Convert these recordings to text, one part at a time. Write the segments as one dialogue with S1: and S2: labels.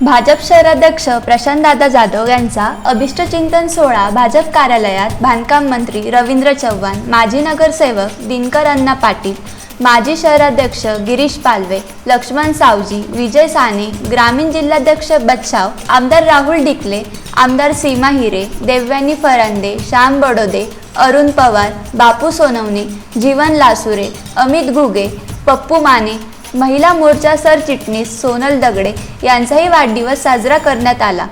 S1: भाजप शहराध्यक्ष प्रशांतदादा जाधव यांचा अभिष्टचिंतन सोहळा भाजप कार्यालयात बांधकाम मंत्री रवींद्र चव्हाण माजी नगरसेवक दिनकर अण्णा पाटील माजी शहराध्यक्ष गिरीश पालवे लक्ष्मण सावजी विजय साने ग्रामीण जिल्हाध्यक्ष बच्छाव आमदार राहुल डिकले आमदार सीमा हिरे देवयानी फरांदे श्याम बडोदे अरुण पवार बापू सोनवणे जीवन लासुरे अमित घुगे पप्पू माने महिला मोर्चा सरचिटणीस सोनल दगडे यांचाही वाढदिवस साजरा करण्यात आला.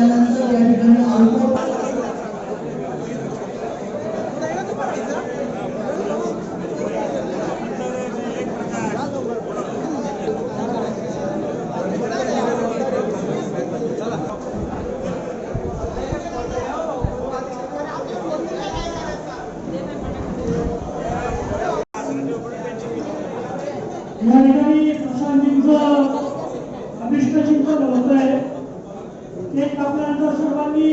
S2: Happy या ठिकाणी प्रशांतींचं अभिष्टचिंतन होत आहे ते आपल्यानंतर सर्वांनी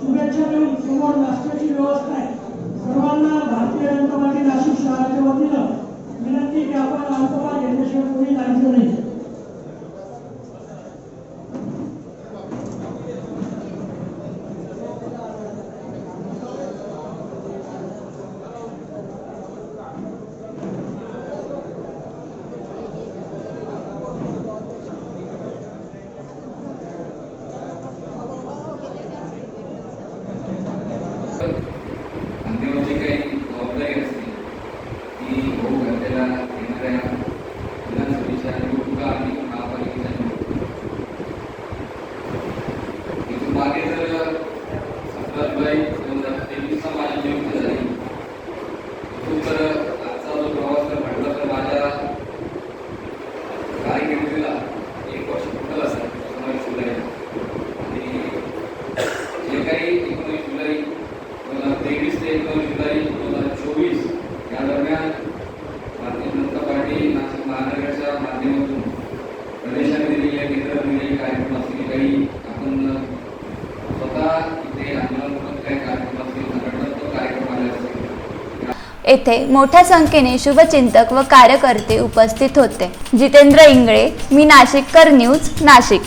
S2: शुभेच्छा देऊन समोर नाश्त्याची व्यवस्था आहे. सर्वांना भारतीय जनता पार्टी नाशिक शहराच्या वतीनं विनंती की आपण अल्पपार घेतल्याशिवाय कोणी जायचं नाही.
S3: सतरा जुलै दोन हजार तेवीसला माझी नियुक्ती झाली.
S1: येथे मोठ्या संख्येने शुभचिंतक व कार्यकर्ते उपस्थित होते. जितेंद्र इंगळे मी नाशिककर न्यूज नाशिक.